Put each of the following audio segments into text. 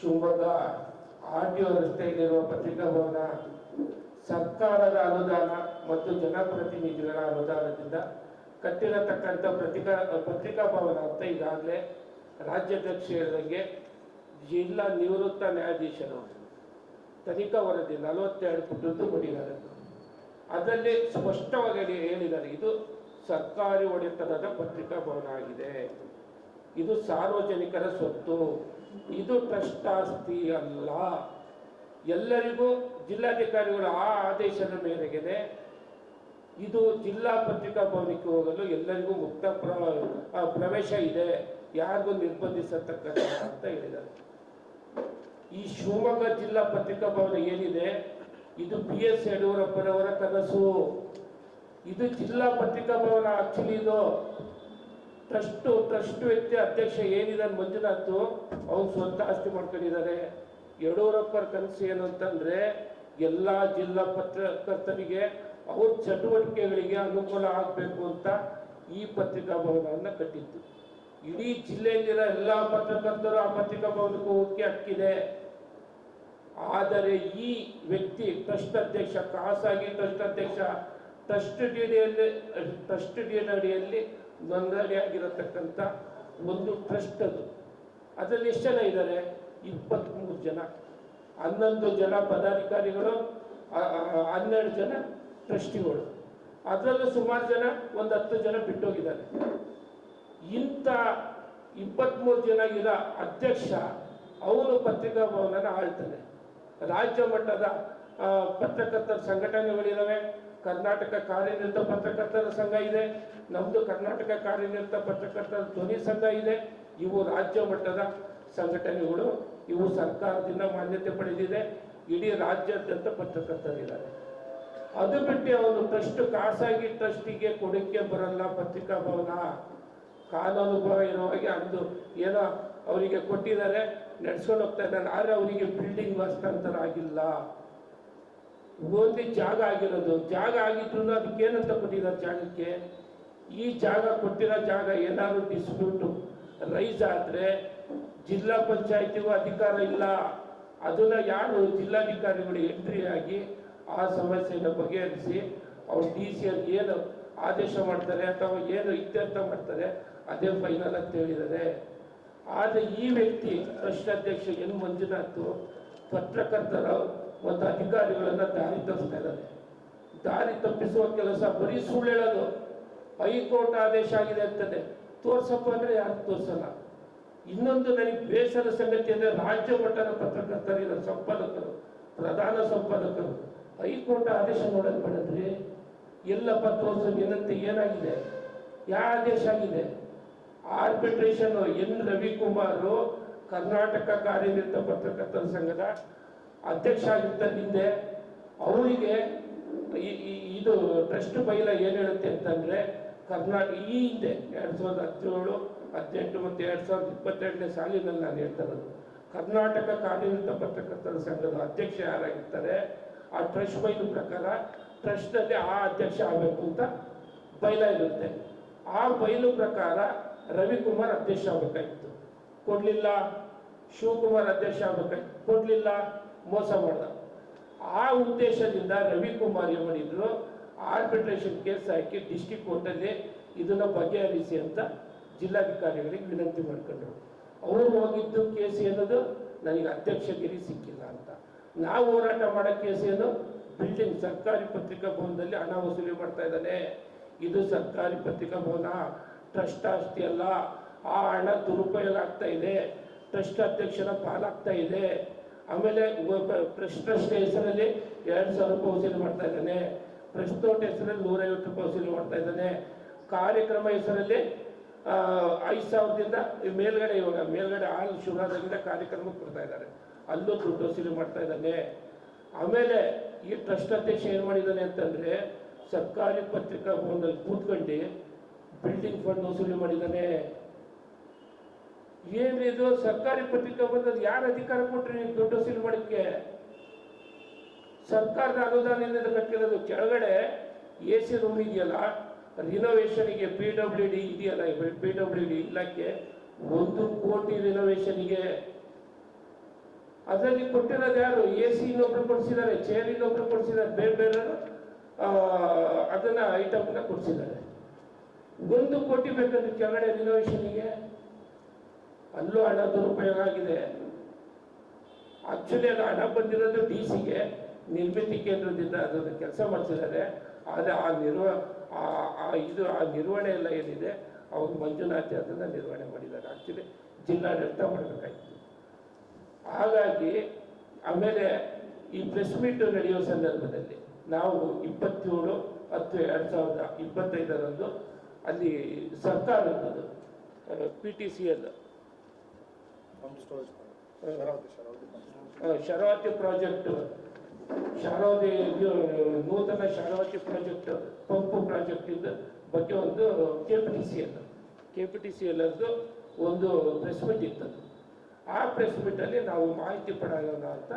Shivamogga R T O ರಸ್ತೆಯಲ್ಲಿರುವ ಪತ್ರಿಕಾ ಭವನ ಸರ್ಕಾರದ ಅನುದಾನ ಮತ್ತು ಜನಪ್ರತಿನಿಧಿಗಳ ಅನುದಾನದಿಂದ ಕಟ್ಟಿರತಕ್ಕಂಥ ಪತ್ರಿಕಾ ಪತ್ರಿಕಾ ಭವನ ಅಂತ ಈಗಾಗಲೇ ರಾಜ್ಯಾಧ್ಯಕ್ಷ ಜಿಲ್ಲಾ ನಿವೃತ್ತ ನ್ಯಾಯಾಧೀಶರು ತನಿಖಾ ವರದಿ ನಲವತ್ತೆರಡು ಪುಟದ್ದು ಕೊಟ್ಟಿದ್ದಾರೆ. ಅದರಲ್ಲಿ ಸ್ಪಷ್ಟವಾಗಿ ಹೇಳಿದ್ದಾರೆ, ಇದು ಸರ್ಕಾರಿ ಒಡೆತನದ ಪತ್ರಿಕಾ ಭವನ ಆಗಿದೆ. ಇದು ಸಾರ್ವಜನಿಕರ ಸ್ವತ್ತು. ಇದು ಟ್ರಸ್ಟ್ ಆಸ್ತಿ ಅಲ್ಲ. ಎಲ್ಲರಿಗೂ ಜಿಲ್ಲಾಧಿಕಾರಿಗಳ ಆ ಆದೇಶದ ಮೇರೆಗೆ ಇದು ಜಿಲ್ಲಾ ಪತ್ರಿಕಾ ಭವನಕ್ಕೆ ಹೋಗಲು ಎಲ್ಲರಿಗೂ ಮುಕ್ತ ಪ್ರ ಪ್ರವೇಶ ಇದೆ. ಯಾರಿಗೂ ನಿರ್ಬಂಧಿಸತಕ್ಕಂಥ ಅಂತ ಹೇಳಿದ್ದಾರೆ. ಈ ಶಿವಮೊಗ್ಗ ಜಿಲ್ಲಾ ಪತ್ರಿಕಾ ಭವನ ಏನಿದೆ? ಇದು ಬಿ ಎಸ್ ಯಡಿಯೂರಪ್ಪನವರ ಕನಸು. ಇದು ಜಿಲ್ಲಾ ಪತ್ರಿಕಾ ಭವನ ಆಕ್ಚುಲಿ ಇದು. ಟ್ರಸ್ಟ್ ಟ್ರಸ್ಟ್ ವ್ಯಕ್ತಿ ಅಧ್ಯಕ್ಷ ಏನಿದ್ದಾನೆ ಮಂಜುನಾಥ್, ಅವ್ನು ಸ್ವಂತ ಆಸ್ತಿ ಮಾಡ್ಕೊಂಡಿದ್ದಾರೆ ಯಡಿಯೂರಪ್ಪರ ಕನಸು ಏನು ಅಂತಂದ್ರೆ, ಎಲ್ಲಾ ಜಿಲ್ಲಾ ಪತ್ರಕರ್ತರಿಗೆ ಅವ್ರ ಚಟುವಟಿಕೆಗಳಿಗೆ ಅನುಕೂಲ ಆಗಬೇಕು ಅಂತ ಈ ಪತ್ರಿಕಾ ಭವನವನ್ನು ಕಟ್ಟಿತ್ತು ಇಡೀ ಜಿಲ್ಲೆಯಲ್ಲಿರೋ ಎಲ್ಲಾ ಪತ್ರಕರ್ತರು ಆ ಪತ್ರಿಕಾ ಭವನಕ್ಕೆ ಹೋಗಿ ಹಕ್ಕಿದೆ ಆದರೆ ಈ ವ್ಯಕ್ತಿ ಟ್ರಸ್ಟ್ ಅಧ್ಯಕ್ಷ, ಖಾಸಗಿ ಟ್ರಸ್ಟ್ ಅಧ್ಯಕ್ಷ, ಟ್ರಸ್ಟ್ ಡಿ ಅಲ್ಲಿ ಟ್ರಸ್ಟ್ ಡಿ ಅಡಿಯಲ್ಲಿ ನೋಂದಣಿಯಾಗಿರತಕ್ಕಂಥ ಒಂದು ಟ್ರಸ್ಟ್ ಅದು ಅದರಲ್ಲಿ ಎಷ್ಟು ಜನ ಇದ್ದಾರೆ ಇಪ್ಪತ್ತ್ಮೂರು ಜನ. ಹನ್ನೊಂದು ಜನ ಪದಾಧಿಕಾರಿಗಳು ಹನ್ನೆರಡು ಜನ ಟ್ರಸ್ಟಿಗಳು. ಅದರಲ್ಲೂ ಸುಮಾರು ಜನ, ಒಂದು ಹತ್ತು ಜನ ಬಿಟ್ಟೋಗಿದ್ದಾರೆ. ಇಂಥ ಇಪ್ಪತ್ತ್ಮೂರು ಜನ ಇರೋ ಅಧ್ಯಕ್ಷ, ಅವನು ಪತ್ರಿಕಾ ಭವನನ ಆಳ್ತಾನೆ. ರಾಜ್ಯ ಮಟ್ಟದ ಪತ್ರಕರ್ತರ ಸಂಘಟನೆಗಳಿದಾವೆ ಕರ್ನಾಟಕ ಕಾರ್ಯನಿರತ ಪತ್ರಕರ್ತರ ಸಂಘ ಇದೆ ನಮ್ಮದು ಕರ್ನಾಟಕ ಕಾರ್ಯನಿರತ ಪತ್ರಕರ್ತರ ಧ್ವನಿ ಸಂಘ ಇದೆ. ಇವು ರಾಜ್ಯ ಮಟ್ಟದ ಸಂಘಟನೆಗಳು, ಇವು ಸರ್ಕಾರದಿಂದ ಮಾನ್ಯತೆ ಪಡೆದಿದೆ. ಇಡೀ ರಾಜ್ಯಾದ್ಯಂತ ಪತ್ರಕರ್ತರಿದ್ದಾರೆ. ಅದು ಬಿಟ್ಟು ಅವನು ಟ್ರಸ್ಟ್ ಖಾಸಗಿ ಟ್ರಸ್ಟಿಗೆ ಕೊಡಕ್ಕೆ ಬರಲ್ಲ, ಪತ್ರಿಕಾ ಭವನ. ಕಾನೂನುಭವ ಇರೋ ಹಾಗೆ ಅಂದು ಏನೋ ಅವರಿಗೆ ಕೊಟ್ಟಿದ್ದಾರೆ. ನಡ್ಸ್ಕೊಂಡು ಹೋಗ್ತಾ ಇದ್ದಾರೆ. ಆದರೆ ಅವರಿಗೆ ಬಿಲ್ಡಿಂಗ್ ಹಸ್ತಾಂತರ ಆಗಿಲ್ಲ. ಒಂದು ಜಾಗ ಆಗಿರೋದು. ಜಾಗ ಆಗಿದ್ರು ಅದಕ್ಕೆ ಏನಂತ ಜಾಗಕ್ಕೆ? ಈ ಜಾಗ ಕೊಟ್ಟಿರೋ ಜಾಗ ಏನಾದ್ರು ಡಿಸ್ಪ್ಯೂಟು ರೈಸ್ ಆದರೆ ಜಿಲ್ಲಾ ಪಂಚಾಯತಿಗೂ ಅಧಿಕಾರ ಇಲ್ಲ. ಅದನ್ನ ಯಾರು ಜಿಲ್ಲಾಧಿಕಾರಿಗಳು ಎಂಟ್ರಿ ಆಗಿ ಆ ಸಮಸ್ಯೆನ ಬಗೆಹರಿಸಿ ಅವ್ರು ಡಿ ಸಿ ಅಲ್ಲಿ ಏನು ಆದೇಶ ಮಾಡ್ತಾರೆ ಅಥವಾ ಏನು ಇತ್ಯರ್ಥ ಮಾಡ್ತಾರೆ, ಅದೇ ಫೈನಲ್ ಅಂತ ಹೇಳಿದ್ದಾರೆ. ಆದರೆ ಈ ವ್ಯಕ್ತಿ ಟ್ರಸ್ಟ್ ಅಧ್ಯಕ್ಷ ಎನ್ ಮಂಜುನಾಥ್, ಪತ್ರಕರ್ತರ ಮತ್ತು ಅಧಿಕಾರಿಗಳನ್ನ ದಾರಿ ತಪ್ಪಿಸ್ತಾ ಇದ್ದಾರೆ. ದಾರಿ ತಪ್ಪಿಸುವ ಕೆಲಸ ಬರೀ ಸುಳ್ಳು ಹೇಳೋದು ಹೈಕೋರ್ಟ್ ಆದೇಶ ಆಗಿದೆ ಅಂತದೆ ತೋರ್ಸಪ್ಪ ಅಂದ್ರೆ ಯಾರು ತೋರ್ಸಲ್ಲ. ಇನ್ನೊಂದು ನನಗೆ ಬೇಸರ ಸಂಗತಿ ಅಂದ್ರೆ ರಾಜ್ಯ ಮಟ್ಟದ ಪತ್ರಕರ್ತರಿಲ್ಲ ಸಂಪಾದಕರು, ಪ್ರಧಾನ ಸಂಪಾದಕರು. ಹೈಕೋರ್ಟ್ ಆದೇಶ ನೋಡೋದು ಬೇಡದ್ರಿ ಎಲ್ಲಪ್ಪ ತೋರ್ಸ ಏನಂತೆ, ಏನಾಗಿದೆ? ಯಾವ ಆದೇಶ ಆಗಿದೆ? ಆರ್ಬಿಟ್ರೇಷನ್ ಎನ್ ರವಿಕುಮಾರ್ ಕರ್ನಾಟಕ ಕಾರ್ಯನಿರತ ಪತ್ರಕರ್ತರ ಸಂಘದ ಅಧ್ಯಕ್ಷ ಆಗಿದ್ದ ಹಿಂದೆ ಅವರಿಗೆ ಇದು ಟ್ರಸ್ಟ್ ಬೈಲ ಏನು ಹೇಳುತ್ತೆ ಅಂತಂದ್ರೆ ಕರ್ನಾಟಕ ಈ ಹಿಂದೆ ಎರಡ್ ಸಾವಿರದ ಹದಿನೇಳು ಹದಿನೆಂಟು ಮತ್ತು ಎರಡ್ ಸಾವಿರದ ಇಪ್ಪತ್ತೆರಡನೇ ಸಾಲಿನಲ್ಲಿ ನಾನು ಹೇಳ್ತಾ ಇರೋದು. ಕರ್ನಾಟಕ ಕಾರ್ಯನಿರತ ಪತ್ರಕರ್ತರ ಸಂಘದ ಅಧ್ಯಕ್ಷ ಯಾರಾಗಿರ್ತಾರೆ, ಆ ಟ್ರಸ್ಟ್ ಬೈಲು ಪ್ರಕಾರ ಟ್ರಸ್ಟ್ನಲ್ಲಿ ಆ ಅಧ್ಯಕ್ಷ ಆಗಬೇಕು ಅಂತ ಬೈಲ ಇರುತ್ತೆ. ಆ ಬೈಲು ಪ್ರಕಾರ ರವಿಕುಮಾರ್ ಅಧ್ಯಕ್ಷ ಆಗಬೇಕಾಗಿತ್ತು. ಕೊಡ್ಲಿಲ್ಲ. ಶಿವಕುಮಾರ್ ಅಧ್ಯಕ್ಷ ಆಗಬೇಕಾಗಿತ್ತು ಕೊಡ್ಲಿಲ್ಲ. ಮೋಸ ಮಾಡ್ದ. ಆ ಉದ್ದೇಶದಿಂದ ರವಿಕುಮಾರ್ ಏನ್ ಮಾಡಿದ್ರು? ಆರ್ಬಿಟ್ರೇಷನ್ ಕೇಸ್ ಹಾಕಿ ಡಿಸ್ಟಿಕ್ ಕೋರ್ಟಲ್ಲಿ ಇದನ್ನು ಬಗೆಹರಿಸಿ ಅಂತ ಜಿಲ್ಲಾಧಿಕಾರಿಗಳಿಗೆ ವಿನಂತಿ ಮಾಡ್ಕೊಂಡ್ರು. ಅವರು ಹೋಗಿದ್ದು ಕೇಸ್ ಏನದು? ನನಗೆ ಅಧ್ಯಕ್ಷಗಿರಿ ಸಿಕ್ಕಿಲ್ಲ ಅಂತ. ನಾವು ಹೋರಾಟ ಮಾಡೋ ಕೇಸ್ ಏನು? ಬಿಲ್ಡಿಂಗ್ ಸರ್ಕಾರಿ ಪತ್ರಿಕಾ ಭವನದಲ್ಲಿ ಹಣ ವಸೂಲಿ ಮಾಡ್ತಾ ಇದ್ದಾನೆ. ಇದು ಸರ್ಕಾರಿ ಪತ್ರಿಕಾ ಭವನ ಟ್ರಸ್ಟ್ ಆಸ್ತಿ ಅಲ್ಲ. ಆ ಹಣ ದುರುಪಯೋಗ ಆಗ್ತಾ ಇದೆ. ಟ್ರಸ್ಟ್ ಅಧ್ಯಕ್ಷರ ಪಾಲಾಗ್ತಾ ಇದೆ. ಆಮೇಲೆ ಟ್ರಸ್ಟ್ ಹೆಸರಲ್ಲಿ ಎರಡು ಸಾವಿರ ರೂಪಾಯಿ ವಸೂಲಿ ಮಾಡ್ತಾ ಇದ್ದಾನೆ. ಪ್ರೆಸ್ ನೋಟ್ ಹೆಸರಲ್ಲಿ ನೂರೈವತ್ತು ರೂಪಾಯಿ ವಸೂಲಿ ಮಾಡ್ತಾ ಇದ್ದಾನೆ. ಕಾರ್ಯಕ್ರಮ ಹೆಸರಲ್ಲಿ ಐದು ಸಾವಿರದಿಂದ ಮೇಲ್ಗಡೆ ಇವಾಗ, ಮೇಲ್ಗಡೆ ಹಾಲು ಶುರುವಾದಾಗಿಂದ ಕಾರ್ಯಕ್ರಮಕ್ಕೆ ಕೊಡ್ತಾ ಇದ್ದಾರೆ. ಅಲ್ಲೂ ದುಡ್ಡು ವಸೂಲಿ ಮಾಡ್ತಾ ಇದ್ದಾನೆ. ಆಮೇಲೆ ಈ ಟ್ರಸ್ಟ್ ಅಧ್ಯಕ್ಷ ಏನು ಮಾಡಿದ್ದಾನೆ ಅಂತಂದರೆ, ಸರ್ಕಾರಿ ಪತ್ರಿಕಾ ಭವನದಲ್ಲಿ ಕೂತ್ಕೊಂಡು ಬಿಲ್ಡಿಂಗ್ ಫಂಡ್ ವಸೂಲಿ ಮಾಡಿದ್ದಾನೆ. ಏನ್ರಿ ಇದು? ಸರ್ಕಾರಿ ಪತ್ರಿಕೆ ಬಂದದ್ದು ಯಾರು ಅಧಿಕಾರ ಕೊಟ್ರಿ ನೀವು ದೊಡ್ಡ ವಸೂಲಿ ಮಾಡೋಕ್ಕೆ ಸರ್ಕಾರದ ಅನುದಾನದಿಂದ ಕಟ್ಟಿರೋದು ಕೆಳಗಡೆ ಎ ಸಿ ರೂಮ್ ಇದೆಯಲ್ಲ ರಿನೋವೇಷನ್ಗೆ ಪಿ ಡಬ್ಲ್ಯೂ ಡಿ ಇದೆಯಲ್ಲ ಪಿ ಡಬ್ಲ್ಯೂ ಡಿ ಇಲಾಖೆ ಒಂದು ಕೋಟಿ ರಿನೋವೇಷನ್ಗೆ ಅದರಲ್ಲಿ ಕೊಟ್ಟಿರೋದು ಯಾರು? ಎ ಸಿ ಇನ್ನೊಬ್ರು ಕೊಡಿಸಿದ್ದಾರೆ ಚೇರ್ ಇನ್ನೊಬ್ರು ಕೊಡಿಸಿದ್ದಾರೆ, ಬೇರೆ ಬೇರೆ ಅದನ್ನ ಐಟಮ್ನ ಕೊಡಿಸಿದ್ದಾರೆ. ಒಂದು ಕೋಟಿ ಬೇಕಂದ್ರೆ ಕೆಳಗಡೆ ರಿನೋವೇಷನ್ಗೆ ಅಲ್ಲೂ ಹಣ ದುರುಪಯೋಗ ಆಗಿದೆ. ಆಕ್ಚುಲಿ ಅದು ಹಣ ಬಂದಿರೋದು ಡಿ ಸಿಗೆ, ನಿರ್ಮಿತಿ ಕೇಂದ್ರದಿಂದ ಅದನ್ನು ಕೆಲಸ ಮಾಡ್ತಿದ್ದಾರೆ. ಆದರೆ ಆ ನಿರ್ವ ಇದು, ಆ ನಿರ್ವಹಣೆ ಎಲ್ಲ ಏನಿದೆ, ಅವರು ಮಂಜುನಾಥಿ ಅದನ್ನು ನಿರ್ವಹಣೆ ಮಾಡಿದ್ದಾರೆ. ಆಕ್ಚುಲಿ ಜಿಲ್ಲಾಡಳಿತ ಮಾಡಬೇಕಾಗಿತ್ತು. ಹಾಗಾಗಿ ಆಮೇಲೆ ಈ ಪ್ರೆಸ್ ಮೀಟ್ ನಡೆಯುವ ಸಂದರ್ಭದಲ್ಲಿ ನಾವು ಇಪ್ಪತ್ತೇಳು ಹತ್ತು ಎರಡು ಸಾವಿರದ ಇಪ್ಪತ್ತೈದರಂದು ಅಲ್ಲಿ ಸರ್ಕಾರದ P T C L Sharavathi project Sharavathi ನೂತನ ಶರಾವತಿ ಪ್ರಾಜೆಕ್ಟ್ ಪಂಪು ಪ್ರಾಜೆಕ್ಟ್ ಬಗ್ಗೆ ಒಂದು K P T C L K P T C L ಒಂದು ಪ್ರೆಸ್ ಮೀಟ್ ಇತ್ತದು ಆ ಪ್ರೆಸ್ ಮೀಟಲ್ಲಿ ನಾವು ಮಾಹಿತಿ ಪಡೆಯೋಣ ಅಂತ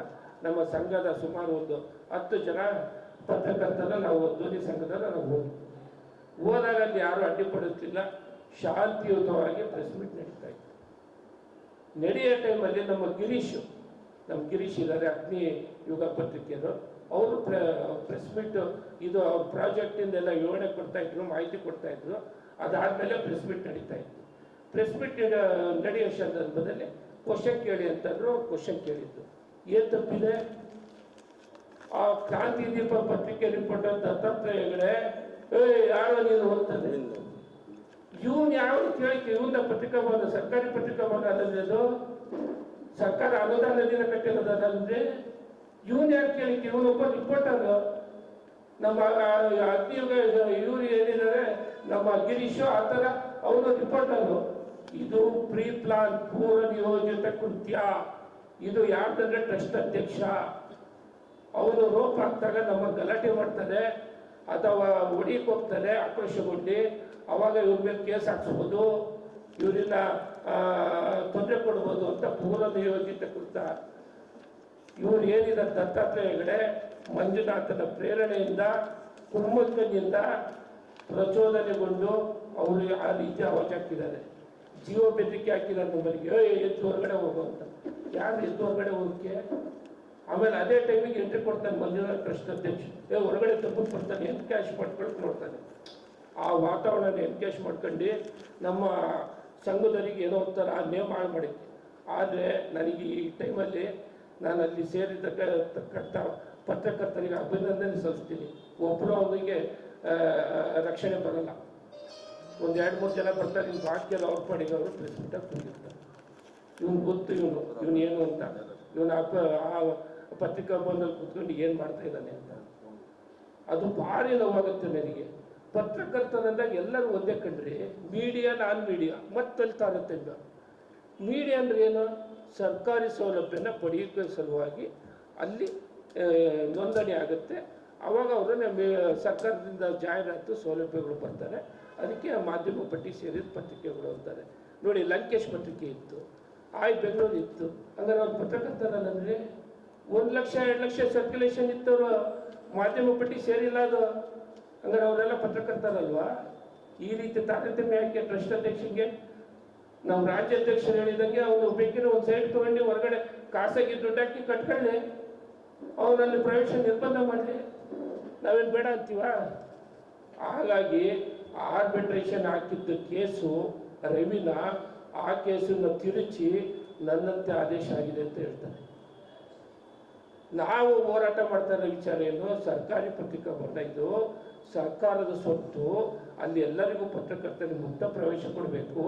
ನಮ್ಮ ಸಂಘದ ಸುಮಾರು ಒಂದು ಹತ್ತು ಜನ ಪತ್ರಕರ್ತರ ನಾವು ಧ್ವನಿ ಸಂಘದಲ್ಲಿ ನಾವು ಹೋದ್ವಿ. ಹೋದಾಗ ಅಲ್ಲಿ ಯಾರು ಅಡ್ಡಿಪಡುತ್ತಿಲ್ಲ ಶಾಂತಿಯುತವಾಗಿ ಪ್ರೆಸ್ ಮೀಟ್ ನಡೀತಾ ಇತ್ತು. ನಡೆಯೋ ಟೈಮಲ್ಲಿ ನಮ್ಮ ಗಿರೀಶ್ ನಮ್ಮ ಗಿರೀಶ್ ಇದ್ದಾರೆ, ಅಗ್ನಿ ಯುಗ ಪತ್ರಿಕೆಯವರು. ಅವರು ಪ್ರೆಸ್ ಮೀಟ್ ಇದು ಅವ್ರ ಪ್ರಾಜೆಕ್ಟಿಂದೆಲ್ಲ ವಿವರಣೆ ಕೊಡ್ತಾ ಇದ್ರು, ಮಾಹಿತಿ ಕೊಡ್ತಾ ಇದ್ರು. ಅದಾದ್ಮೇಲೆ ಪ್ರೆಸ್ ಮೀಟ್ ನಡೀತಾ ಇತ್ತು. ಪ್ರೆಸ್ ಮೀಟ್ ನಡೆಯೋ ಸಂದರ್ಭದಲ್ಲಿ ಕ್ವಶನ್ ಕೇಳಿ ಅಂತಂದ್ರು ಕ್ವಶನ್ ಕೇಳಿದ್ದು. ಏನು ತಪ್ಪಿದೆ? ಆ ಕ್ರಾಂತಿ ದೀಪ ಪತ್ರಿಕೆ ರಿಪೋರ್ಟರ್ ದತ್ತಾತ್ರೇಯ ಹೆಗಡೆ. ಏ ಯಾರೋ ನೀನು ಅಂತಂದ್ರೆ ಇವನ್ ಯಾವ್ದು ಕೇಳಿಕೆ ಇವನ್ನ ಪತ್ರಿಕಾ ಭವನ ಸರ್ಕಾರಿ ಪತ್ರಿಕಾ ಭವನ ಅಲ್ಲದೆ ಅದು ಸರ್ಕಾರ ಅನುದಾನದಿಂದ ಕಟ್ಟಿರೋದಲ್ಲದೆ ಇವನ್ ಯಾರು ಕೇಳಿಕೆ ಇವನೊಬ್ಬ ರಿಪೋರ್ಟರ್. ನಮ್ಮ ಅಗ್ನಿಯುಗ ಇವರು ಏನಿದ್ದಾರೆ ನಮ್ಮ ಗಿರೀಶ್ ಆ ಥರ ಅವನು ರಿಪೋರ್ಟರು. ಇದು ಪ್ರೀ ಪ್ಲಾನ್ ಪೂರ್ವ ನಿಯೋಜಿತ ಕೃತ್ಯ. ಇದು ಯಾರ್ದಂದ್ರೆ ಟ್ರಸ್ಟ್ ಅಧ್ಯಕ್ಷ. ಅವನು ರೋಪ್ ಹಾಕ್ದಾಗ ನಮ್ಮ ಗಲಾಟೆ ಮಾಡ್ತಾರೆ. ಅಥವಾ ಹೊಡಿಯಕ್ಕೆ ಹೋಗ್ತಾರೆ ಆಕ್ರೋಶಗೊಂಡು ಅವಾಗ ಇವ್ರ ಮೇಲೆ ಕೇಸ್ ಹಾಕ್ಸ್ಬೋದು, ಇವರಿಂದ ತೊಂದರೆ ಕೊಡ್ಬೋದು ಅಂತ ಪೂರ್ವ ನಿಯೋಜಿತ ಕೃತ ಇವ್ರು ಏನಿದ ದತ್ತಾತ್ರೇಯ ಹೆಗಡೆ ಮಂಜುನಾಥನ ಪ್ರೇರಣೆಯಿಂದ ಕುಮ್ಮಕ್ಕನಿಂದ ಪ್ರಚೋದನೆಗೊಂಡು ಅವರು ಆ ರೀತಿ ಅವಾಜ್ ಹಾಕಿದ್ದಾರೆ. ಜೀವ ಬೆದರಿಕೆ ಹಾಕಿದ್ದಾರೆ ನಮ್ಮಲ್ಲಿಗೆ. ಏ ಎದ್ದು ಹೊರಗಡೆ ಹೋಗು ಅಂತ. ಯಾರು ಎದ್ದು ಹೊರಗಡೆ ಹೋಗಕ್ಕೆ? ಆಮೇಲೆ ಅದೇ ಟೈಮಿಗೆ ಎಂಟ್ರಿ ಕೊಡ್ತಾನೆ ಮಂಜುನಾಥ್ ಟ್ರಸ್ಟ್ ಅಧ್ಯಕ್ಷ. ಏ, ಹೊರಗಡೆ ತಪ್ಪು ಬರ್ತಾನೆ ಎನ್ ಕ್ಯಾಶ್ ಮಾಡ್ಕೊಂಡು ನೋಡ್ತಾನೆ. ಆ ವಾತಾವರಣ ಕ್ಯಾಶ್ ಮಾಡ್ಕೊಂಡು ನಮ್ಮ ಸಂಘದವರಿಗೆ ಏನೋ ಒಂಥರ ನೇಮ್ ಹಾಳು ಮಾಡಿದ್ದೆ. ಆದರೆ ನನಗೆ ಈ ಟೈಮಲ್ಲಿ ನಾನು ಅಲ್ಲಿ ಸೇರಿದ್ದಕ್ಕಂಥ ಪತ್ರಕರ್ತರಿಗೆ ಅಭಿನಂದನೆ ಸಲ್ಲಿಸ್ತೀನಿ. ಒಬ್ಬರು ಅವನಿಗೆ ರಕ್ಷಣೆ ಬರಲ್ಲ. ಒಂದು ಎರಡು ಮೂರು ಜನ ಬರ್ತಾರೆ ನಿಮ್ಮ ಬಾಕಿಯಲ್ಲಿ ಅವ್ರ ಪಾಡಿಗೆ ಅವರು ಪ್ರೆಸ್ ಮೀಟಾಗಿ ಇವ್ನು ಗೊತ್ತು, ಇವನು ಇವನು ಏನು ಅಂತ. ಇವನು ಆ ಪತ್ರಿಕಾ ಭವನದಲ್ಲಿ ಕೂತ್ಕೊಂಡು ಏನು ಮಾಡ್ತಾ ಇದ್ದಾನೆ ಅಂತ. ಅದು ಭಾರಿ ನೋವಾಗುತ್ತೆ ನನಗೆ. ಪತ್ರಕರ್ತನಂದಾಗ ಎಲ್ಲರೂ ಒಂದೇ ಕಂಡ್ರಿ, ಮೀಡಿಯಾ, ನಾನ್ ಮೀಡಿಯಾ. ಮತ್ತಲ್ಲಿ ತಾರತಮ್ಯ ಮೀಡಿಯಾ ಅಂದ್ರೆ ಏನು? ಸರ್ಕಾರಿ ಸೌಲಭ್ಯನ ಪಡೆಯೋಕ್ಕೆ ಸಲುವಾಗಿ ಅಲ್ಲಿ ನೋಂದಣಿ ಆಗುತ್ತೆ. ಅವಾಗ ಅವರನ್ನ ಸರ್ಕಾರದಿಂದ ಜಾಹೀರಾತು ಸೌಲಭ್ಯಗಳು ಬರ್ತಾರೆ. ಅದಕ್ಕೆ ಮಾಧ್ಯಮ ಪಟ್ಟಿ ಸೇರಿದ ಪತ್ರಿಕೆಗಳು ಅಂತಾರೆ. ನೋಡಿ, ಲಂಕೇಶ್ ಪತ್ರಿಕೆ ಇತ್ತು, ಆಯ್ ಬೆಂಗಳೂರು ಇತ್ತು. ಹಂಗಾರೆ ಅವ್ರು ಪತ್ರಕರ್ತರಲ್ಲಂದ್ರೆ ಒಂದು ಲಕ್ಷ, ಎರಡು ಲಕ್ಷ ಸರ್ಕ್ಯುಲೇಷನ್ ಇತ್ತವರು ಮಾಧ್ಯಮ ಪಟ್ಟಿ ಸೇರಿಲ್ಲ ಅದು. ಹಂಗಾರೆ ಅವರೆಲ್ಲ ಪತ್ರಕರ್ತರಲ್ವಾ? ಈ ರೀತಿ ತಾರತಮ್ಯ ಯಾಕೆ ಟ್ರಸ್ಟ್ ಅಧ್ಯಕ್ಷರಿಗೆ ನಮ್ಮ ರಾಜ್ಯಾಧ್ಯಕ್ಷರು ಹೇಳಿದಂಗೆ ಅವನು ಬೇಕಿರೋ ಒಂದು ಸೈಡ್ ತಗೊಂಡು ಹೊರಗಡೆ ಖಾಸಗಿ ದುಡ್ಡು ಹಾಕಿ ಕಟ್ಕೊಳ್ಳಿ. ಅವನಲ್ಲಿ ಪ್ರವೇಶ ನಿರ್ಬಂಧ ಮಾಡಲಿ. ನಾವೇನು ಬೇಡ ಅಂತೀವ? ಹಾಗಾಗಿ ಆರ್ಬಿಟ್ರೇಷನ್ ಹಾಕಿದ್ದ ಕೇಸು ರವಿನ ಆ ಕೇಸನ್ನು ತಿರುಚಿ ನನ್ನಂತೆ ಆದೇಶ ಆಗಿದೆ ಅಂತ ಹೇಳ್ತಾರೆ. ನಾವು ಹೋರಾಟ ಮಾಡ್ತಾ ಇರೋ ವಿಚಾರ ಏನು? ಸರ್ಕಾರಿ ಪತ್ರಿಕಾ ಭವನ ಇದು. ಸರ್ಕಾರದ ಸ್ವತ್ತು ಅಲ್ಲಿ ಎಲ್ಲರಿಗೂ ಪತ್ರಕರ್ತರಿಗೆ ಮುಕ್ತ ಪ್ರವೇಶ ಕೊಡಬೇಕು.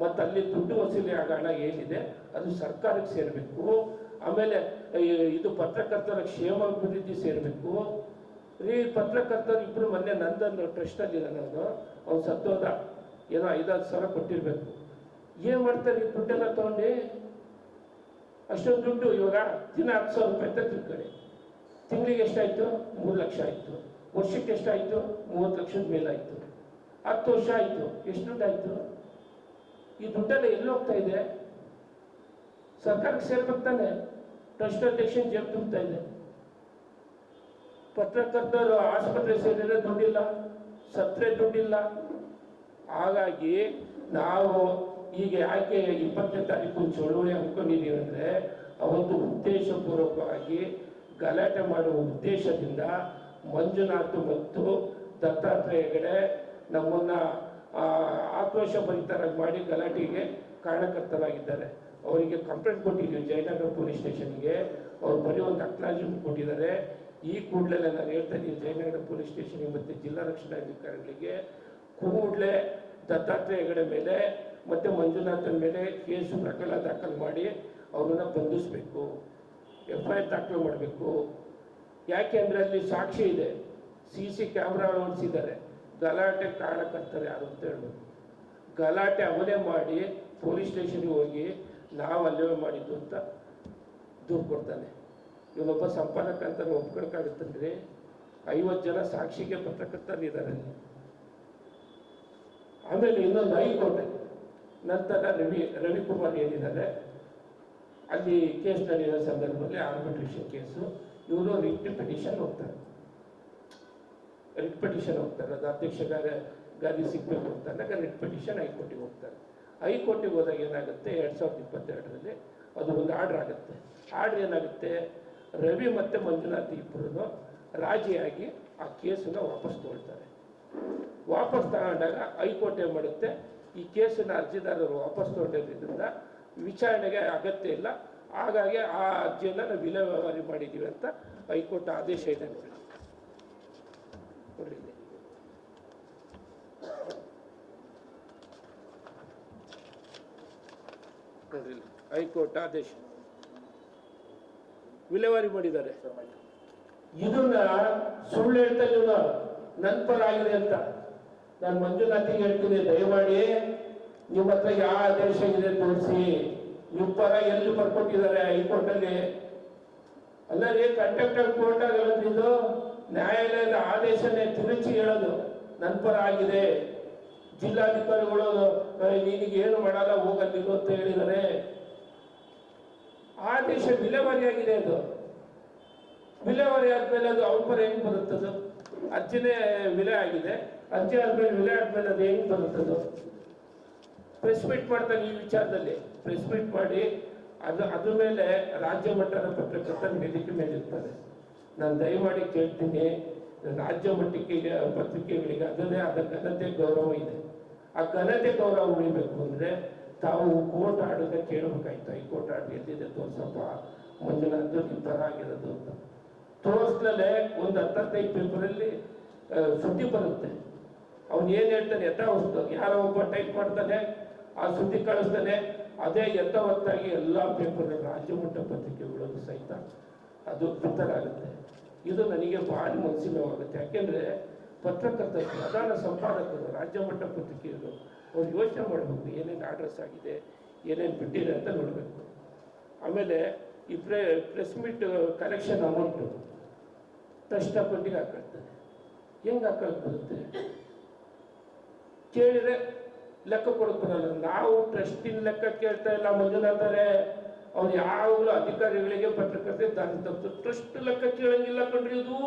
ಮತ್ತು ಅಲ್ಲಿ ದುಡ್ಡು ವಸೂಲಿ ಆಗೋ ಹಣ ಏನಿದೆ ಅದು ಸರ್ಕಾರಕ್ಕೆ ಸೇರಬೇಕು. ಆಮೇಲೆ ಇದು ಪತ್ರಕರ್ತರ ಕ್ಷೇಮಾಭಿವೃದ್ಧಿ ಸೇರಬೇಕು. ರೀ ಪತ್ರಕರ್ತರು ಇಬ್ಬರು ಮೊನ್ನೆ ನಂದನ್ನು ಟ್ರಸ್ಟಲ್ಲಿ ನಾನು. ಅವನು ಸತ್ತೋದ. ಏನೋ ಐದಾರು ಸಾವಿರ ಕೊಟ್ಟಿರಬೇಕು. ಏನು ಮಾಡ್ತಾರೆ ದುಡ್ಡೆಲ್ಲ ತಗೊಂಡು? ಅಷ್ಟೊಂದು ದುಡ್ಡು ಇವಾಗ ದಿನ ಹತ್ತು ಸಾವಿರ ರೂಪಾಯಿ ಅಂತ ತಿಳ್ಕೊಳ್ಳಿ. ತಿಂಗಳಿಗೆ ಎಷ್ಟಾಯಿತು? ಮೂರು ಲಕ್ಷ ಆಯ್ತು. ವರ್ಷಕ್ಕೆ ಎಷ್ಟಾಯ್ತು? ಮೂವತ್ತು ಲಕ್ಷದ ಮೇಲಾಯಿತು ಹತ್ತು ವರ್ಷ ಆಯ್ತು. ಎಷ್ಟು ದುಡ್ಡು ಆಯ್ತು ಈ ದುಡ್ಡೆಲ್ಲ ಎಲ್ಲಿ ಹೋಗ್ತಾ ಇದೆ? ಸರ್ಕಾರಕ್ಕೆ ಸೇರ್ಬೇಕಾನೆ ಟ್ರಸ್ಟ್ ಅಧ್ಯಕ್ಷನ್ ಜೇಬ್ ತುಂಬ್ತಾ ಇದೆ. ಪತ್ರಕರ್ತರು ಆಸ್ಪತ್ರೆ ಸೇರಿದ್ರೆ ದುಡ್ಡಿಲ್ಲ ಸತ್ರೆ ದುಡ್ಡಿಲ್ಲ. ಹಾಗಾಗಿ ನಾವು ಹೀಗೆ ಯಾಕೆ ಇಪ್ಪತ್ತನೇ ತಾರೀಕು ಚಳುವಳಿ ಹಮ್ಮಿಕೊಂಡಿದ್ದೀವಿ ಅಂದರೆ ಅವತ್ತು ಉದ್ದೇಶಪೂರ್ವಕವಾಗಿ ಗಲಾಟೆ ಮಾಡುವ ಉದ್ದೇಶದಿಂದ ಮಂಜುನಾಥ್ ಮತ್ತು ದತ್ತಾತ್ರೇಯ ಹೆಗಡೆ ನಮ್ಮನ್ನ ಆಕ್ರೋಶ ಭರಿತರಾಗಿ ಮಾಡಿ ಗಲಾಟೆಗೆ ಕಾರಣಕರ್ತರಾಗಿದ್ದಾರೆ. ಅವರಿಗೆ ಕಂಪ್ಲೇಂಟ್ ಕೊಟ್ಟಿದ್ದೀವಿ, ಜಯನಗರ ಪೊಲೀಸ್ ಸ್ಟೇಷನ್ಗೆ. ಅವ್ರು ಬರೀ ಒಂದು ಅಕ್ನಾಲಜ್ಮೆಂಟ್ ಕೊಟ್ಟಿದ್ದಾರೆ. ಈ ಕೂಡಲೇ ನಾನು ಹೇಳ್ತಾ ಇದ್ದೀನಿ, ಜಯನಗರ ಪೊಲೀಸ್ ಸ್ಟೇಷನ್ಗೆ ಮತ್ತು ಜಿಲ್ಲಾ ರಕ್ಷಣಾಧಿಕಾರಿಗಳಿಗೆ ಕೂಡಲೇ ದತ್ತಾತ್ರೇಯ ಹೆಗಡೆ ಮೇಲೆ ಮತ್ತು ಮಂಜುನಾಥನ ಮೇಲೆ ಕೇಸು ಪ್ರಕರಣ ದಾಖಲು ಮಾಡಿ ಅವರನ್ನು ಬಂಧಿಸಬೇಕು. ಎಫ್ ಐ ಆರ್ ದಾಖಲು ಮಾಡಬೇಕು. ಯಾಕೆ ಅಂದರೆ ಅಲ್ಲಿ ಸಾಕ್ಷಿ ಇದೆ. ಸಿ ಸಿ ಕ್ಯಾಮ್ರಾ ಅಳವಡಿಸಿದ್ದಾರೆ ಗಲಾಟೆ ಕಾರಣಕರ್ತಾರೆ ಯಾರು ಅಂತ ಹೇಳ್ಬೋದು ಗಲಾಟೆ ಅವನೇ ಮಾಡಿ ಪೊಲೀಸ್ ಸ್ಟೇಷನ್ಗೆ ಹೋಗಿ ನಾವು ಅಲ್ಲೇ ಮಾಡಿದ್ದು ಅಂತ ದೂರು ಕೊಡ್ತಾನೆ. ಇವನೊಬ್ಬ ಸಂಪಾದಕ ಅಂತ ಒಪ್ಕೊಳಕ್ಕಾಗುತ್ತಂದ್ರೆ ಐವತ್ತು ಜನ ಸಾಕ್ಷಿಗೆ ಪತ್ರಕರ್ತರಿದ್ದಾರೆ. ಆಮೇಲೆ ಇನ್ನೊಂದು ಹೈಕೋರ್ಟ್. ನಂತರ ರವಿ ರವಿಕುಮಾರ್ ಏನಿದ್ದಾರೆ, ಅಲ್ಲಿ ಕೇಸ್ ನಡೆಯೋ ಸಂದರ್ಭದಲ್ಲಿ ಆರ್ಬಿಟ್ರೇಷನ್ ಕೇಸು ಇವರು ರಿಟ್ ಪಿಟಿಷನ್ ಹೋಗ್ತಾರೆ. ರಿಟ್ ಪಿಟಿಷನ್ ಹೋಗ್ತಾರೆ. ಅದು ಅಧ್ಯಕ್ಷ ಗಾದಿ ಸಿಗ್ಬೇಕು ಅಂತ ಅಂದಾಗ ರಿಟ್ ಪಿಟಿಷನ್ ಹೈಕೋರ್ಟಿಗೆ ಹೋಗ್ತಾರೆ. ಹೈಕೋರ್ಟಿಗೆ ಹೋದಾಗ ಏನಾಗುತ್ತೆ? ಎರಡು ಸಾವಿರದ ಇಪ್ಪತ್ತೆರಡರಲ್ಲಿ ಅದು ಒಂದು ಆರ್ಡರ್ ಆಗುತ್ತೆ. ಆರ್ಡರ್ ಏನಾಗುತ್ತೆ? ರವಿ ಮತ್ತು ಮಂಜುನಾಥ್ ಇಬ್ಬರು ರಾಜಿಯಾಗಿ ಆ ಕೇಸನ್ನು ವಾಪಸ್ ತಗೊಳ್ತಾರೆ ವಾಪಸ್ ತಗೊಂಡಾಗ ಹೈಕೋರ್ಟ್ ಏನು ಮಾಡುತ್ತೆ? ಈ ಕೇಸನ್ನು ಅರ್ಜಿದಾರರು ವಾಪಸ್ ತೊಗೊಂಡಿದ್ದರಿಂದ ವಿಚಾರಣೆಗೆ ಅಗತ್ಯ ಇಲ್ಲ. ಹಾಗಾಗಿ ಆ ಅರ್ಜಿಯನ್ನು ನಾವು ವಿಲೇವಾರಿ ಮಾಡಿದ್ದೀವಿ ಅಂತ ಹೈಕೋರ್ಟ್ ಆದೇಶ ಇದೆ ನೋಡಿ. ಹೈಕೋರ್ಟ್ ಆದೇಶ. ವಿಲೇವಾರಿ ಮಾಡಿದ್ದಾರೆ. ಇದನ್ನ ಸುಳ್ಳು ಹೇಳ್ತಾ ಇದ್ದ ನನ್ನ ಪರ ಆಗಿದೆ ಅಂತ. ನಾನು ಮಂಜುನಾಥಿಗೆ ಹೇಳ್ತೀನಿ ದಯಮಾಡಿ ನಿಮ್ಮ ಹತ್ರ ಯಾವ ಆದೇಶ ಇದೆ ತೋರಿಸಿ. ನಿಮ್ಮ ಪರ ಎಲ್ಲಿ ಬರ್ಕೊಟ್ಟಿದ್ದಾರೆ ಹೈಕೋರ್ಟ್ ಅಲ್ಲಿ ಅಲ್ಲ ರೀ ಕೋರ್ಟ್ ನ್ಯಾಯಾಲಯದ ಆದೇಶನೇ ತಿರುಚಿ ಹೇಳೋದು. ನನ್ನ ಪರ ಆಗಿದೆ. ಜಿಲ್ಲಾಧಿಕಾರಿಗಳು "ಏ, ನಿನಗೆ ಏನು ಮಾಡಲ್ಲ ಹೋಗಲ್ಲಿರು ಅಂತ ಹೇಳಿದ್ದಾರೆ. ಆದೇಶ ವಿಲೇವಾರಿ ಆಗಿದೆ ಅದು. ವಿಲೇವಾರಿ ಆದ್ಮೇಲೆ ಅದು ಅವ್ರ ಪರ ಹೆಂಗ್ ಬರುತ್ತದು? ಅರ್ಜಿನೇ ವಿಲೆ ಆಗಿದೆ. ಅರ್ಜಿ ಆದ್ಮೇಲೆ ವಿಲೆ ಆದ್ಮೇಲೆ ಅದು ಹೆಂಗ್ ಬರುತ್ತದು ಪ್ರೆಸ್ ಮೀಟ್ ಮಾಡ್ತಾನೆ ಈ ವಿಚಾರದಲ್ಲಿ. ಪ್ರೆಸ್ ಮೀಟ್ ಮಾಡಿ ಅದು ಅದ್ರ ಮೇಲೆ ರಾಜ್ಯ ಮಟ್ಟದ ಪತ್ರಕರ್ತರ ವೇದಿಕೆ ಮೇಲೆ ಇರ್ತಾರೆ. ನಾನು ದಯಮಾಡಿ ಕೇಳ್ತೀನಿ, ರಾಜ್ಯ ಮಟ್ಟಕ್ಕೆ, ಪತ್ರಿಕೆಗಳಿಗೆ ಅದನ್ನೇ ಆದ ಘನತೆ ಗೌರವ ಇದೆ. ಆ ಘನತೆ ಗೌರವ ಉಳಿಬೇಕು ಅಂದ್ರೆ ತಾವು ಕೋರ್ಟ್ ಆರ್ಡರ್ನ ಕೇಳಬೇಕಾಯ್ತು. ಕೋರ್ಟ್ ಆಡಿ ಎಲ್ಲಿದೆ ತೋರ್ಸಪ್ಪ. ಮಂಜುನಾಥ್ ನಿಮ್ಮ ಥರ ಆಗಿರೋದು ಅಂತ. ತೋರಿಸ್ಲೇ ಒಂದು ಹತ್ತೈದು ಪೇಪರಲ್ಲಿ ಸುದ್ದಿ ಬರುತ್ತೆ. ಅವ್ನು ಏನು ಹೇಳ್ತಾನೆ ಯಥಾವಸ್ತು ಯಾರೋ ಒಬ್ಬ ಟೈಪ್ ಮಾಡ್ತಾನೆ, ಆ ಸುದ್ದಿ ಕಳಿಸ್ತಾನೆ, ಅದೇ ಯಥಾವತ್ತಾಗಿ ಎಲ್ಲ ಪೇಪರ್ ರಾಜ್ಯ ಮಟ್ಟ ಸಹಿತ ಅದು ಬಿತ್ತರಾಗುತ್ತೆ ಇದು ನನಗೆ ಭಾರಿ ಮನಸ್ಸಿನ ಆಗುತ್ತೆ ಯಾಕೆಂದ್ರೆ ಪತ್ರಕರ್ತರು ಪ್ರಧಾನ ಸಂಪಾದಕರು ರಾಜ್ಯ ಮಟ್ಟ ಪತ್ರಿಕೆಗಳು ಅವ್ರು ಯೋಚನೆ ಮಾಡಬೇಕು, ಏನೇನು ಆಡ್ರೆಸ್ ಆಗಿದೆ, ಏನೇನು ಬಿಟ್ಟಿದೆ ಅಂತ ನೋಡಬೇಕು. ಆಮೇಲೆ ಈ pre press meet collection amount trust ಅಕೌಂಟಿಗೆ ಹಾಕಿರ್ತಾನೆ ಹೆಂಗೆ ಕೇಳಿದ್ರೆ ಲೆಕ್ಕ ಕೊಡೋದು ಬರಲ್ಲ ನಾವು ಟ್ರಸ್ಟಿನ ಲೆಕ್ಕ ಕೇಳ್ತಾ ಇಲ್ಲ ಮಂಜುನಾಥರೇ ಅವ್ರು ಯಾವಾಗಲೂ ಅಧಿಕಾರಿಗಳಿಗೆ ಪತ್ರಕರ್ತೆ ದಾರಿ ತಪ್ಪು ಟ್ರಸ್ಟ್ ಲೆಕ್ಕ ಕೇಳಂಗಿಲ್ಲ ಕಣ್ರಿ ಇದು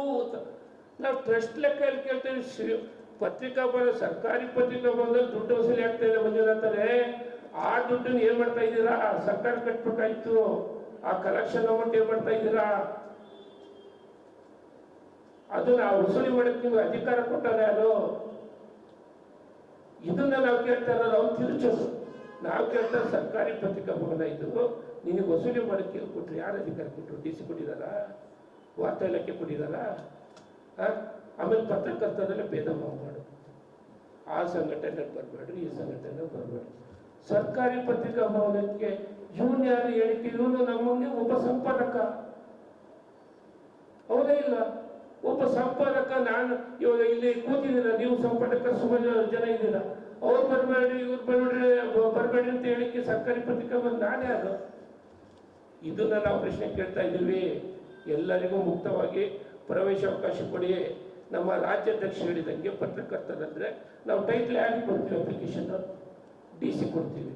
ನಾವು ಟ್ರಸ್ಟ್ ಲೆಕ್ಕ ಎಲ್ಲಿ ಕೇಳ್ತೇವೆ ಪತ್ರಿಕಾ ಬಂದ, ಸರ್ಕಾರಿ ಪತ್ರಿಕಾ ಬಂದ ದುಡ್ಡು ವಸೂಲಿ ಆಗ್ತಾ ಇದೆ ಮಂಜುನಾಥರೇ ಆ ದುಡ್ಡನ್ನ ಏನ್ ಮಾಡ್ತಾ ಇದ್ದೀರಾ? ಸರ್ಕಾರ ಕಟ್ಬೇಕಾಯ್ತು. ಆ ಕಲೆಕ್ಷನ್ ಅಮೌಂಟ್ ಏನ್ ಮಾಡ್ತಾ ಇದ್ದೀರಾ? ಅದನ್ನ ವಸೂಲಿ ಮಾಡಕ್ಕೆ ನಿಮ್ಗೆ ಅಧಿಕಾರ ಕೊಟ್ಟಾರೆ ಯಾರು ಇದನ್ನ ನಾವು ಕೇಳ್ತಾ ಇರೋದು ಅವ್ನು ತಿರುಚೋದು. ನಾವು ಕೇಳ್ತಾ ಸರ್ಕಾರಿ ಪತ್ರಿಕಾ ಭವನ ಇದು. ನಿನಗೆ ವಸೂಲಿ ಮಾಡಕ್ಕೆ ಕೊಟ್ರು ಯಾರು ಅಧಿಕಾರ ಕೊಟ್ಟರು ಡಿ ಸಿ ಕೊಟ್ಟಿದಾರ ವಾರ್ತಾ ಇಲಾಖೆ ಕೊಟ್ಟಿದಾರ ಆಮೇಲೆ ಪತ್ರಕರ್ತರಲ್ಲೇ ಭೇದ ಭಾವ ಮಾಡು ಆ ಸಂಘಟನೆ ಬರಬೇಡ್ರಿ, ಈ ಸಂಘಟನೆ ಬರಬೇಡ್ರಿ. ಸರ್ಕಾರಿ ಪತ್ರಿಕಾ ಭವನಕ್ಕೆ ಇವನ್ ಯಾರು ಹೇಳಿಕೆ? ಇವನು ನಮ್ಮನ್ನೇ ಒಬ್ಬ ಸಂಪಾದಕ ಹೌದೇ ಇಲ್ಲ. ಒಬ್ಬ ಸಂಪಾದಕ ನಾನು ಇವಾಗ ಇಲ್ಲಿ ಕೂತಿದ್ದೀರ ನೀವು ಸಂಪಾದಕ ಸುಮಾರು ಜನ ಇದ್ದೀರ. ಅವ್ರು ಬರಬೇಡಿ ಇವ್ರು ಬರಬೇಡ್ರಿ ಬರಬೇಡಿ ಅಂತ ಹೇಳಿಕ್ಕೆ ಸರ್ಕಾರಿ ಪತ್ರಿಕಾ ಬಂದು ನಾನೇ ಅದು. ಇದನ್ನ ನಾವು ಪ್ರಶ್ನೆ ಕೇಳ್ತಾ ಇದ್ದೀವಿ. ಎಲ್ಲರಿಗೂ ಮುಕ್ತವಾಗಿ ಪ್ರವೇಶ ಅವಕಾಶ ಕೊಡಿ. ನಮ್ಮ ರಾಜ್ಯಾಧ್ಯಕ್ಷ ಹೇಳಿದಂಗೆ ಪತ್ರಕರ್ತರಂದ್ರೆ ನಾವು ಟೈಟ್ಲ್ ಯಾರಿಗೆ ಕೊಡ್ತೀವಿ ಅಪ್ಲಿಕೇಶನ್ ಡಿ ಸಿ ಕೊಡ್ತೀವಿ.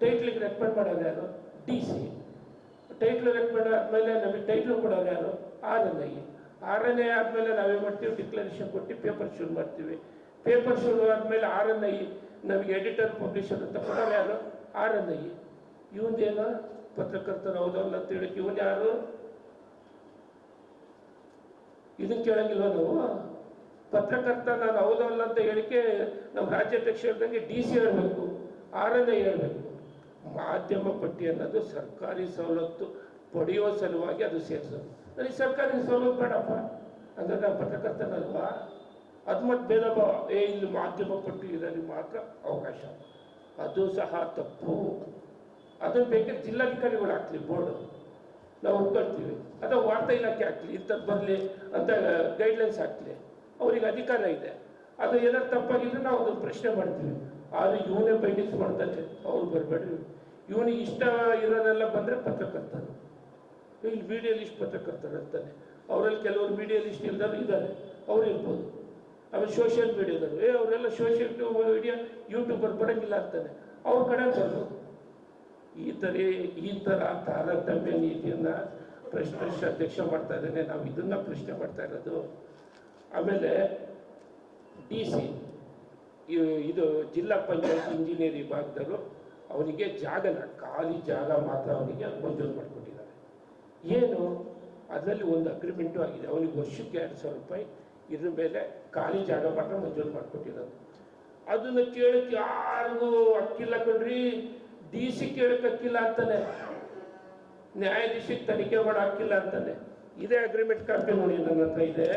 ಟೈಟ್ಲಿಗೆ ರೆಕಮೆಂಡ್ ಮಾಡೋರು ಯಾರು? ಡಿ ಸಿ ಟೈಟ್ಲ್ ರೆಕಮೆಂಡ್ ಆದಮೇಲೆ ನಮಗೆ ಟೈಟ್ಲ್ ಕೊಡೋರು ಯಾರು? ಆರ್ ಆರ್ ಎನ್ ಐ ಆದಮೇಲೆ ನಾವೇನು ಮಾಡ್ತೀವಿ ಡಿಕ್ಲರೇಷನ್ ಕೊಟ್ಟು ಪೇಪರ್ ಶುರು ಮಾಡ್ತೀವಿ. ಪೇಪರ್ ಶುರು ಆದಮೇಲೆ ಆರ್ ಎನ್ ಐ ನಮಗೆ ಎಡಿಟರ್ ಪಬ್ಲಿಷರ್ ಅಂತ ಕೊಡೋರು ಯಾರು? ಐ ಇವಂದೇನು ಪತ್ರಕರ್ತರು ಹೌದಲ್ಲ ಅಂತ ಹೇಳಕ್ಕೆ ಇವನ್ ಯಾರು? ಇದನ್ನ ಕೇಳಂಗಿಲ್ವ ನಾವು? ಪತ್ರಕರ್ತ ನಾನು ಹೌದಲ್ಲ ಅಂತ ಹೇಳಿಕೆ ನಮ್ಮ ರಾಜ್ಯಾಧ್ಯಕ್ಷ ಹೇಳ್ದಂಗೆ ಡಿ ಸಿ ಹೇಳಬೇಕು ಐ ಹೇಳಬೇಕು ಮಾಧ್ಯಮ ಪಟ್ಟಿ ಅನ್ನೋದು ಸರ್ಕಾರಿ ಸವಲತ್ತು ಪಡೆಯುವ ಸಲುವಾಗಿ ಅದು ಸೇರಿಸೋದು. ನನಗೆ ಸರ್ಕಾರಿ ಸೌಲಭ್ಯ ಬೇಡಪ್ಪ. ಅಂದ್ರೆ ಪತ್ರಕರ್ತನಲ್ವಾ ಅದು ಮತ್ತೆ ಭೇದ ಏ, ಇಲ್ಲಿ ಮಾಧ್ಯಮ ಕೊಟ್ಟು ಇದರಲ್ಲಿ ಮಾತ್ರ ಅವಕಾಶ. ಅದು ಸಹ ತಪ್ಪು. ಅದು ಬೇಕಾದ್ರೆ ಜಿಲ್ಲಾಧಿಕಾರಿಗಳು ಹಾಕ್ಲಿ ಬೋರ್ಡು. ನಾವು ಒಪ್ಕೊಳ್ತೀವಿ. ಅಥವಾ ವಾರ್ತಾ ಇಲಾಖೆ ಹಾಕ್ಲಿ ಇಂಥದ್ದು ಬರಲಿ ಅಂತ ಗೈಡ್ಲೈನ್ಸ್ ಹಾಕ್ಲಿ. ಅವ್ರಿಗೆ ಅಧಿಕಾರ ಇದೆ. ಅದು ಏನಾದ್ರು ತಪ್ಪಾಗಿದ್ರೆ ನಾವು ಅದನ್ನು ಪ್ರಶ್ನೆ ಮಾಡ್ತೀವಿ. ಆದರೆ ಇವನೇ ಬೈಂಡಿಂಗ್ಸ್ ಮಾಡ್ತಾನೆ ಅವ್ರು ಬರಬೇಡ್ರಿ. ಇವನಿಗೆ ಇಷ್ಟ ಇರೋದೆಲ್ಲ ಬಂದರೆ ಪತ್ರಕರ್ತರು ಇಲ್ಲಿ ಮೀಡಿಯಾ ಲಿಸ್ಟ್ ಪತ್ರಕರ್ತರು ಇರ್ತಾನೆ ಅವರಲ್ಲಿ ಕೆಲವರು ಮೀಡಿಯಾ ಲಿಸ್ಟ್ ಇಲ್ದಾರು ಇದ್ದಾರೆ. ಅವ್ರು ಇರ್ಬೋದು. ಆಮೇಲೆ ಸೋಷಿಯಲ್ ಮೀಡಿಯಾದವರು ಏ, ಅವರೆಲ್ಲ ಸೋಷಿಯಲ್ ಮೀಡಿಯಾ ಯೂಟ್ಯೂಬರ್ ಬರೋಂಗಿಲ್ಲ ಅಂತಾನೆ. ಅವ್ರ ಕಡೆ ಬರ್ಬೋದು. ಈ ಥರ ಈ ಥರ ತಾರತಮ್ಯ ನೀತಿಯನ್ನು ಪ್ರಶ್ನೆ ಅಧ್ಯಕ್ಷ ಮಾಡ್ತಾ ಇದ್ದಾನೆ. ನಾವು ಇದನ್ನು ಪ್ರಶ್ನೆ ಮಾಡ್ತಾ ಇರೋದು. ಆಮೇಲೆ ಡಿ ಸಿ ಇದು ಜಿಲ್ಲಾ ಪಂಚಾಯತ್ ಇಂಜಿನಿಯರ್ ವಿಭಾಗದವರು ಅವರಿಗೆ ಜಾಗನ ಖಾಲಿ ಜಾಗ ಮಾತ್ರ ಅವನಿಗೆ ಮಂಜೂರು ಮಾಡಿಕೊಟ್ಟಿದ್ದಾರೆ ಏನು, ಅದರಲ್ಲಿ ಒಂದು ಅಗ್ರಿಮೆಂಟು ಆಗಿದೆ. ಅವನಿಗೆ ವರ್ಷಕ್ಕೆ ಎರಡು ಸಾವಿರ ರೂಪಾಯಿ. ಇದ್ರ ಮೇಲೆ ಖಾಲಿ ಜಾಗ ಮಾತ್ರ ಮಂಜೂರು ಮಾಡಿಕೊಟ್ಟಿರೋದು. ಅದನ್ನು ಕೇಳಕ್ಕೆ ಯಾರಿಗೂ ಅಕ್ಕಿಲ್ಲ ಕಣ್ರಿ. ಡಿ ಸಿ ಕೇಳಕ್ಕೆ ಅಕ್ಕಿಲ್ಲ ಅಂತಾನೆ. ನ್ಯಾಯಾಧೀಶಕ್ಕೆ ತನಿಖೆ ಮಾಡೋ ಅಕ್ಕಿಲ್ಲ ಅಂತಾನೆ. ಇದೇ ಅಗ್ರಿಮೆಂಟ್ ಕಾಪಿ ನೋಡಿ ನನ್ನ ಹತ್ರ ಇದೆ.